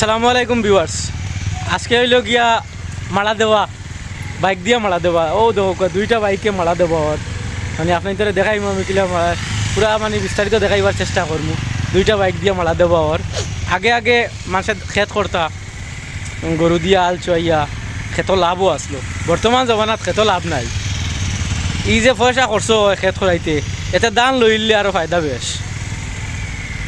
আসসালামু আলাইকুম ভিউয়ার্স। আজকে হইল গিয়া মালা দেওয়া, বাইক দিয়ে মালা দেওয়া। ও দেখো দুইটা বাইকে মালা দেওয়া মানে আপনি তোরা দেখাইম আমি কিলা পুরা মানে বিস্তারিত দেখাইবার চেষ্টা করব দুইটা বাইক দিয়ে মালা দেওয়া ওর আগে আগে মানুষের খেত করতা, গরু দিয়া, আল চুয়াইয়া খেতো লাভও আসলো। বর্তমান জমানাত খেতো লাভ নাই। ই যে পয়সা করছ খেত করাইতে এতে দান লইলে আরও ফায়দা বেশ।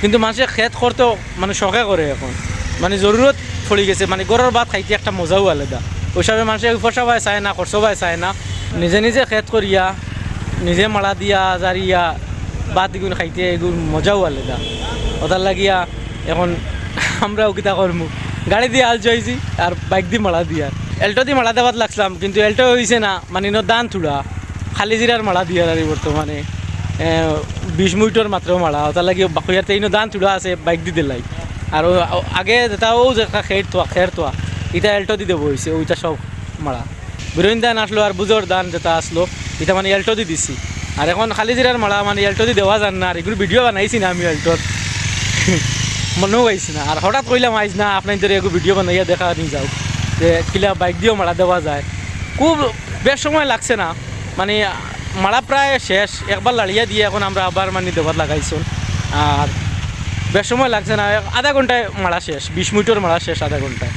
কিন্তু মানুষের খেত করতেও মানে শখে করে এখন। মানে জরুরত পড়ে গেছে। মানে গরুর ভাত খাইতে একটা মজাও আলাদা। ওইসবে পয়সা পায় চায় না খরচ পায় চায় না। নিজে নিজে খেত করিয়া, নিজে মালা দিয়া, জারিয়া ভাত এগুলো খাইতে এগুলো মজাও আলাদা। ওটার লাগিয়া এখন আমরাও কিতা করমু? গাড়ি দিয়ে আল চাইছি আর বাইক দিয়ে মালা দিয়া। এল্টো দিয়ে মালা দেওয়াত লাগলাম কিন্তু এল্টো হয়েছে না মানে ইনো দান থুড়া। খালি জিরার মালা দিয়া আর বর্তমানে বিশ মিনিটর মাত্র মারা ওটার লাগি বাকুয়াতে ইনো দান থুড়া আছে, বাইক দি দিলাই। আর আগে যেটা ও যে খের তোয়া খের তোয়া এটা এল্টো দি দেবো হয়েছে ওইটা সব মারা বিরোধী দান আসলো আর বুজোর দান যেটা আসলো এটা মানে এল্টো দি দিছি। আর এখন খালি জিরার মারা মানে এল্টো দি দেওয়া যান না আর এগুলো ভিডিও বানাইছি না আমি এল্টোর মনেও পাইছি না। আর হঠাৎ কইলাম আইস না আপনার যদি এগুলো ভিডিও বানাইয়া দেখা নিয়ে যাও, যে কিলা বাইক দিয়েও মারা দেওয়া যায়। খুব বেশ সময় লাগছে না। মানে মারা প্রায় শেষ একবার লাড়িয়ে দিয়ে, এখন আমরা আবার মানে দেবার লাগাইছো আর বেশ সময় লাগছে না আধা ঘন্টায় মারা শেষ বিশ মিনিটের মারা শেষ আধা ঘন্টায়।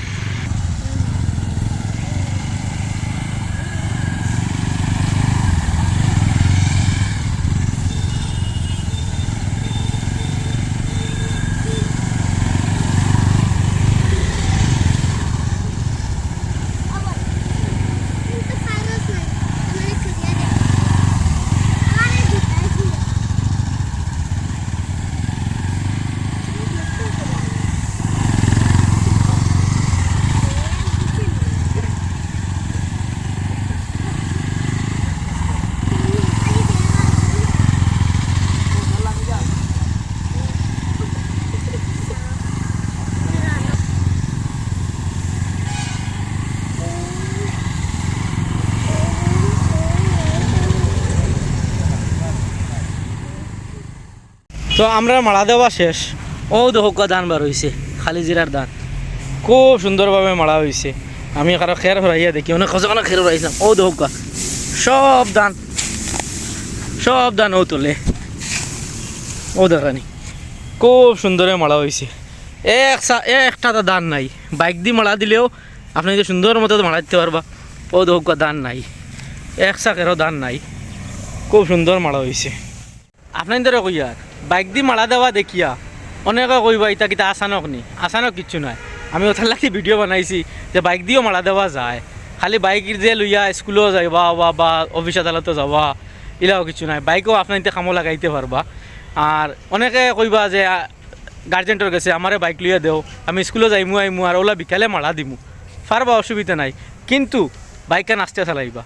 তো আমরা মারা দেওয়া শেষ। ও দেখো দান বার হয়েছে খালি জিরার দান। খুব সুন্দরভাবে মারা হয়েছে আমি কারও খের হরাইয়া দেখি অনেক কত কোনো খের হরাইছিলাম ও দেখো সব দান সব দান ও তোলে। ও দেখানি খুব সুন্দরে মারা হয়েছে এক একটা তো দান নাই। বাইক দিয়ে মারা দিলেও আপনি যদি সুন্দর মতো মারা দিতে পারবা ও দেখো দান নাই। এক চাকেরও দান নাই। খুব সুন্দর মারা হয়েছে আপনাদের কইয়ার বাইক দি মালা দেওয়া দেখিয়া। অনেকে কইবা ইতা কিতা আসানক নি? আসানক কিচ্ছু নাই। আমি ওঠার লাগি ভিডিও বানাইছি যে বাইক দিও মালা দেওয়া যায়। খালি বাইক যে লইয়া স্কুলেও যাইবা বা বা অফিস আদালতও যাবা এলাও কিছু নাই। বাইকও আপনার কামো লাগাইতে পারবা আর অনেকে কইবা যে গার্জেন্টর গেছে আমারে বাইক লইয়া দেও। আমি স্কুলে যাইমু, আইমু আর ওলা বিকালে মালা দিমু। পারবা অসুবিধা নাই। কিন্তু বাইকখান আস্তে চালাইবা।